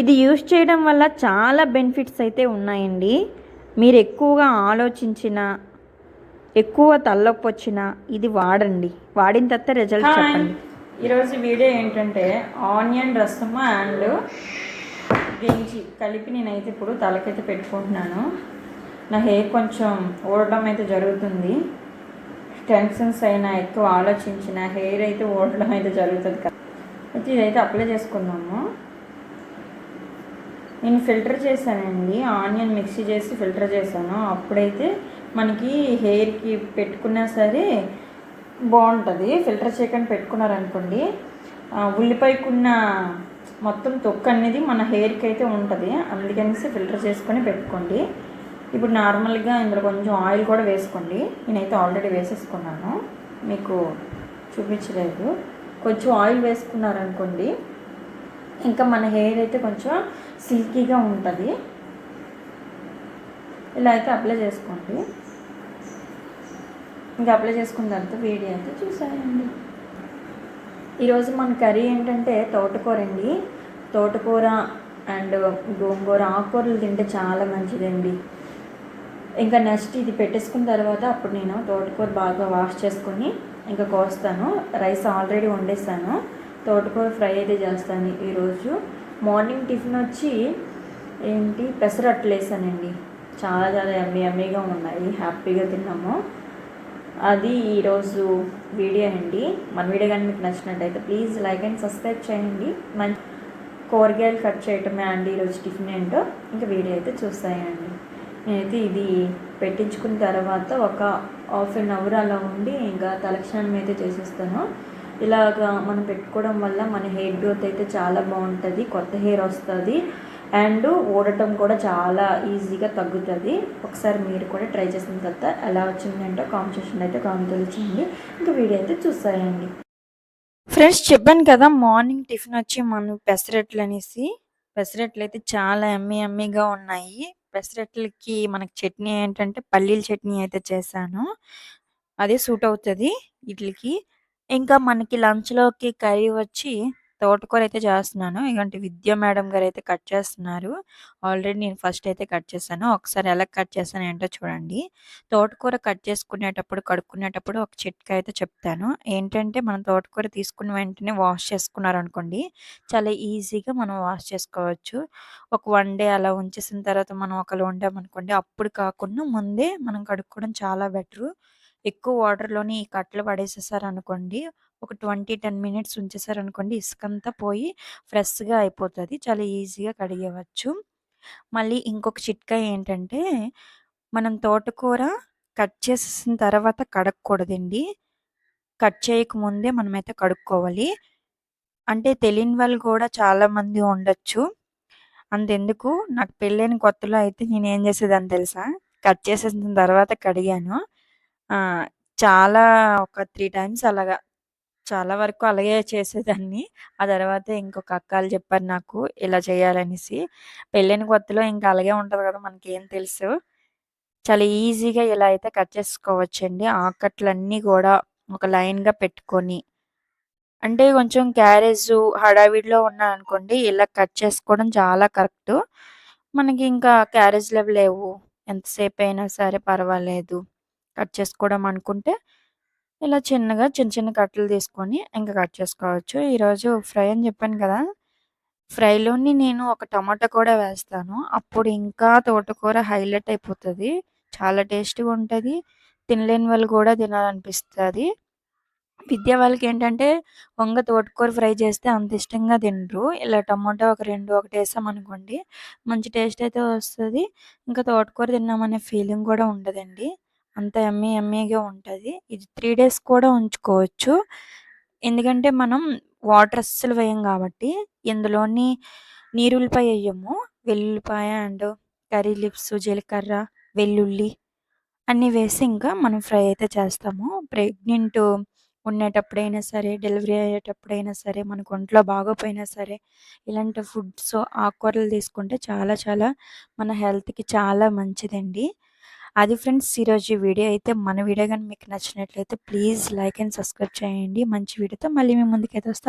ఇది యూస్ చేయడం వల్ల చాలా బెనిఫిట్స్ అయితే ఉన్నాయండి. మీరు ఎక్కువగా ఆలోచించిన ఎక్కువ తలనొప్పి వచ్చిన ఇది వాడండి. వాడిన తర్వాత రిజల్ట్ చెప్పండి. ఈరోజు వీడియో ఏంటంటే ఆనియన్ రసము అండ్ గెంజి కలిపి నేనైతే ఇప్పుడు తలకైతే పెట్టుకుంటున్నాను. నా హెయిర్ కొంచెం ఊడటం అయితే జరుగుతుంది. టెన్షన్స్ అయినా ఎక్కువ ఆలోచించిన హెయిర్ అయితే ఊడడం అయితే జరుగుతుంది కదా. అయితే ఇదైతే అప్లై చేసుకుందాము. నేను ఫిల్టర్ చేశానండి ఆనియన్ మిక్సీ చేసి ఫిల్టర్ చేశాను. అప్పుడైతే మనకి హెయిర్కి పెట్టుకున్నా సరే బాగుంటుంది. ఫిల్టర్ చేయకుండా పెట్టుకున్నారనుకోండి ఉల్లిపాయకున్న మొత్తం తొక్కు అనేది మన హెయిర్కి అయితే ఉంటుంది. అందుకనేసి ఫిల్టర్ చేసుకొని పెట్టుకోండి. ఇప్పుడు నార్మల్గా ఇందులో కొంచెం ఆయిల్ కూడా వేసుకోండి. నేనైతే ఆల్రెడీ వేసేసుకున్నాను. మీకు చూపించలేదు. కొంచెం ఆయిల్ వేసుకున్నారనుకోండి ఇంకా మన హెయిర్ అయితే కొంచెం సిల్కీగా ఉంటుంది. ఇలా అయితే అప్లై చేసుకోండి. ఇంకా అప్లై చేసుకున్న తర్వాత వేడి అయితే చూసాయండి. ఈరోజు మన కర్రీ ఏంటంటే తోటకూర అండి. తోటకూర అండ్ గోంగూర ఆకుకూరలు తింటే చాలా మంచిదండి. ఇంకా నెక్స్ట్ ఇది పెట్టేసుకున్న తర్వాత అప్పుడు నేను తోటకూర బాగా వాష్ చేసుకొని ఇంకా కోస్తాను. రైస్ ఆల్రెడీ వండేస్తాను తోటకూర ఫ్రై అయితే చేస్తాను. ఈరోజు మార్నింగ్ టిఫిన్ వచ్చి ఏంటి? పెసరట్లు వేసానండి చాలా చాలా ఎమ్మీ ఎమ్మీగా ఉన్నాయి. హ్యాపీగా తిన్నాము. అది ఈరోజు వీడియో అండి. మన వీడియో కానీ మీకు నచ్చినట్టయితే ప్లీజ్ లైక్ అండ్ సబ్స్క్రైబ్ చేయండి. మంచి కూరగాయలు కట్ చేయటమే అండి ఈరోజు టిఫిన్ ఏంటో. ఇంకా వీడియో అయితే చూస్తాయండి నేనైతే ఇది పెట్టించుకున్న తర్వాత ఒక హాఫ్ అన్ అవర్ అలా ఉండి ఇంకా తలక్షణం అయితే చేసేస్తాను. ఇలాగా మనం పెట్టుకోవడం వల్ల మన హెయిర్ గ్రోత్ అయితే చాలా బాగుంటుంది కొత్త హెయిర్ వస్తుంది అండ్ ఊడటం కూడా చాలా ఈజీగా తగ్గుతుంది. ఒకసారి మీరు కూడా ట్రై చేసిన తర్వాత ఎలా వచ్చిందంటే కాంపిటీషన్ అయితే కామెంట్ తెలియచేయండి ఇంకా వీడియో అయితే చూస్తాయండి ఫ్రెండ్స్ చెప్పాను కదా మార్నింగ్ టిఫిన్ వచ్చి మనం పెసరట్లు అనేసి పెసరట్లు అయితే చాలా ఎమ్మె ఎమ్మెగా ఉన్నాయి. పెసరట్లకి మనకి చట్నీ ఏంటంటే పల్లీల చట్నీ అయితే చేశాను. అదే సూట్ అవుతుంది వీటికి ఇంకా మనకి లంచ్‌లోకి కర్రీ వచ్చి తోటకూర అయితే చేస్తున్నాను. ఇగంటి విద్య మేడం గారు అయితే కట్ చేస్తున్నారు. ఆల్రెడీ నేను ఫస్ట్ అయితే కట్ చేశాను. ఒకసారి ఎలా కట్ చేశాను ఏంటో చూడండి. తోటకూర కట్ చేసుకునేటప్పుడు, కడుక్కునేటప్పుడు ఒక చిట్కా అయితే చెప్తాను. ఏంటంటే మనం తోటకూర తీసుకున్న వెంటనే వాష్ చేసుకున్నారనుకోండి, చాలా ఈజీగా మనం వాష్ చేసుకోవచ్చు. ఒక వన్ డే అలా ఉంచేసిన తర్వాత మనం ఒకవేళ వండామనుకోండి, అప్పుడు కాకుండా ముందే మనం కడుక్కోవడం చాలా బెటరు. ఎక్కువ వాటర్‌లోని ఈ కట్టలు పడేసేసారనుకోండి, ఒక ట్వంటీ టెన్ మినిట్స్ ఉంచేసారనుకోండి ఇసుకంతా పోయి ఫ్రెష్‌గా అయిపోతుంది చాలా ఈజీగా కడిగేవచ్చు మళ్ళీ ఇంకొక చిట్కా ఏంటంటే, మనం తోటకూర కట్ చేసేసిన తర్వాత కడగకూడదండి. కట్ చేయకముందే మనమైతే కడుక్కోవాలి. అంటే తెలియని వాళ్ళు కూడా చాలామంది ఉండొచ్చు. అంతెందుకు నాకు పెళ్ళైన కొత్తలో అయితే నేను ఏం చేసేదాన్ని తెలుసా? కట్ చేసేసిన తర్వాత కడిగాను. ఆ! చాలా ఒక త్రీ టైమ్స్ అలాగా చాలా వరకు అలాగే చేసేదాన్ని. ఆ తర్వాత ఇంకొక అక్కలు చెప్పారు నాకు ఇలా చేయాలనేసి. పెళ్ళైన కొత్తలో ఇంకా అలాగే ఉంటది కదా! మనకేం తెలుసు. చాలా ఈజీగా ఇలా అయితే కట్ చేసుకోవచ్చండి. ఆకట్లన్నీ కూడా ఒక లైన్‌గా పెట్టుకొని అంటే కొంచెం క్యారేజు హడావిడిలో ఉన్నాననుకోండి ఇలా కట్ చేసుకోవడం చాలా కరెక్టు. మనకి ఇంకా క్యారేజ్‌లవి లేవు. ఎంతసేపయినా సరే పర్వాలేదు. కట్ చేసుకోవడం అనుకుంటే ఇలా చిన్నగా చిన్న చిన్న కట్టలు తీసుకొని ఇంకా కట్ చేసుకోవచ్చు. ఈరోజు ఫ్రై అని చెప్పాను కదా! ఫ్రైలోని నేను ఒక టమాటా కూడా వేస్తాను. అప్పుడు ఇంకా తోటకూర హైలైట్ అయిపోతుంది చాలా టేస్టీగా ఉంటుంది తినలేని వాళ్ళు కూడా తినాలనిపిస్తుంది విద్య వాళ్ళకేంటంటే వంగ తోటకూర ఫ్రై చేస్తే అంత ఇష్టంగా తినరు. ఇలా టమాటో ఒక రెండు ఒకటి వేసామనుకోండి మంచి టేస్ట్ అయితే వస్తుంది ఇంకా తోటకూర తిన్నామనే ఫీలింగ్ కూడా ఉండదండి. అంత యమ్మీ యమ్మీగా ఉంటుంది ఇది త్రీ డేస్ కూడా ఉంచుకోవచ్చు. ఎందుకంటే మనం వాటర్ అస్సలు వేయం కాబట్టి ఇందులోని నీరుల్లిపాయ వేయము వెల్లుల్లిపాయ అండ్ కర్రీ లిప్స్ జీలకర్ర, వెల్లుల్లి అన్నీ వేసి ఇంకా మనం ఫ్రై అయితే చేస్తాము. ప్రెగ్నెంట్ ఉండేటప్పుడైనా సరే, డెలివరీ అయ్యేటప్పుడైనా సరే, మనకు ఒంట్లో బాగోపోయినా సరే, ఇలాంటి ఫుడ్స్ ఆకుకూరలు తీసుకుంటే చాలా చాలా మన హెల్త్‌కి చాలా మంచిదండి. అది ఫ్రెండ్స్ ఈరోజు వీడియో అయితే మన వీడియో కానీ మీకు నచ్చినట్లయితే ప్లీజ్ లైక్ అండ్ సబ్స్క్రైబ్ చేయండి. మంచి వీడియోతో మళ్ళీ మేము ముందుకైతే వస్తాం